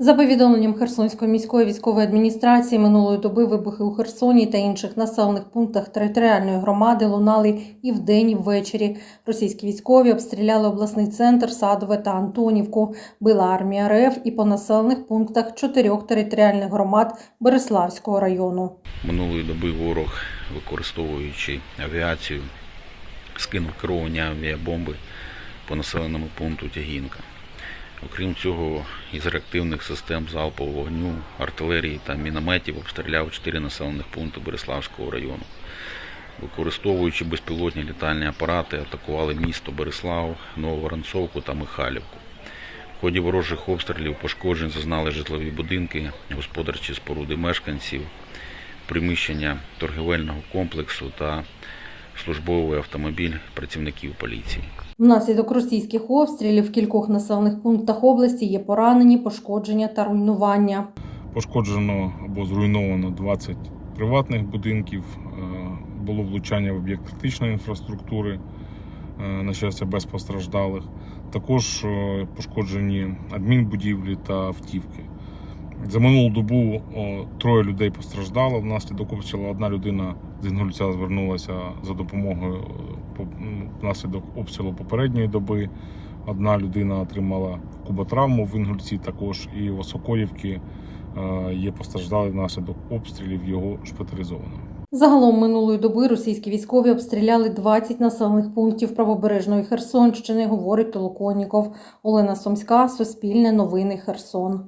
За повідомленням Херсонської міської військової адміністрації минулої доби вибухи у Херсоні та інших населених пунктах територіальної громади лунали і вдень, і ввечері. Російські військові обстріляли обласний центр, Садове та Антонівку. Била армія РФ і по населених пунктах чотирьох територіальних громад Береславського району. Минулої доби ворог, використовуючи авіацію, скинув керовані авіабомби по населеному пункту Тягінка. Окрім цього, із реактивних систем залпового вогню, артилерії та мінометів обстріляв чотири населених пункти Береславського району. Використовуючи безпілотні літальні апарати, атакували місто Береслав, Нововоронцовку та Михайлівку. В ході ворожих обстрілів пошкоджень зазнали житлові будинки, господарчі споруди мешканців, приміщення торгівельного комплексу та службовий автомобіль працівників поліції. Внаслідок російських обстрілів в кількох населених пунктах області є поранені, пошкодження та руйнування. Пошкоджено або зруйновано 20 приватних будинків, е, було влучання в об'єкт критичної інфраструктури, е, на щастя, без постраждалих. Також е, пошкоджені адмінбудівлі та автівки. За минулу добу о, троє людей постраждало внаслідок обстрілу. Одна людина з Інгульця звернулася за допомогою по- м, внаслідок обстрілу попередньої доби. Одна людина отримала куботравму в Інгульці, також і в Осокоївці е, є постраждалий внаслідок обстрілів, його шпиталізовано. Загалом минулої доби російські військові обстріляли 20 населених пунктів правобережної Херсонщини, говорить Толоконніков. Олена Сомська, Суспільне новини Херсон.